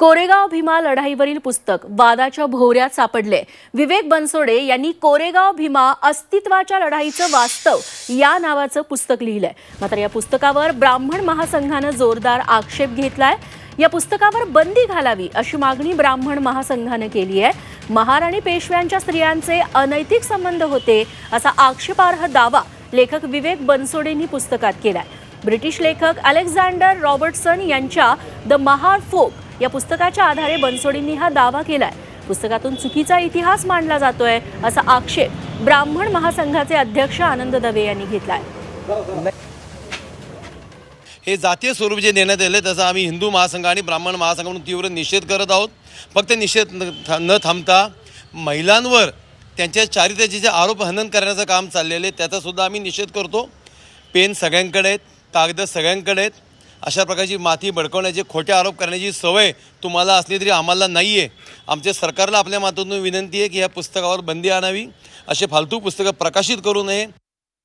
कोरेगाव भीमा लढाईवरील पुस्तक वादाच्या भोवऱ्यात सापडले. विवेक बनसोडे यांनी कोरेगाव भीमा अस्तित्वाच्या लढाईचं वास्तव या नावाचं पुस्तक लिहिलंय. मात्र या पुस्तकावर ब्राह्मण महासंघानं जोरदार आक्षेप घेतलाय. या पुस्तकावर बंदी घालावी अशी मागणी ब्राह्मण महासंघानं केली आहे. महाराणी पेशव्यांच्या स्त्रियांचे अनैतिक संबंध होते असा आक्षेपार्ह दावा लेखक विवेक बनसोडेंनी पुस्तकात केलाय. ब्रिटिश लेखक अलेक्झांडर रॉबर्टसन यांच्या द महार फोक या पुस्तकाच्या आधारे बनसोडींनी हा दावा केलाय. पुस्तकातून चुकीचा इतिहास मांडला जातोय असा आक्षेप ब्राह्मण महासंघाचे अध्यक्ष आनंद दवे यांनी घेतलाय. हे जातीय स्वरूप जे देण्यात आले त्याचा आम्ही हिंदू महासंघ आणि ब्राह्मण महासंघ म्हणून तीव्र निषेध करत आहोत. फक्त निषेध न न थांबता महिलांवर त्यांच्या चारित्र्याचे जे आरोप हनन करण्याचं काम चाललेलं आहे त्याचासुद्धा आम्ही निषेध करतो. पेन सगळ्यांकडे आहेत कागद सगळ्यांकडे आहेत. अशा प्रकारची माती भडकवण्याचे खोटे आरोप करण्याची सवय तुम्हाला असली तरी आम्हाला नाही आहे आमच्या सरकारला आपल्या मातून विनंती आहे की ह्या पुस्तकावर बंदी आणावी. असे फालतू पुस्तकं प्रकाशित करू नये.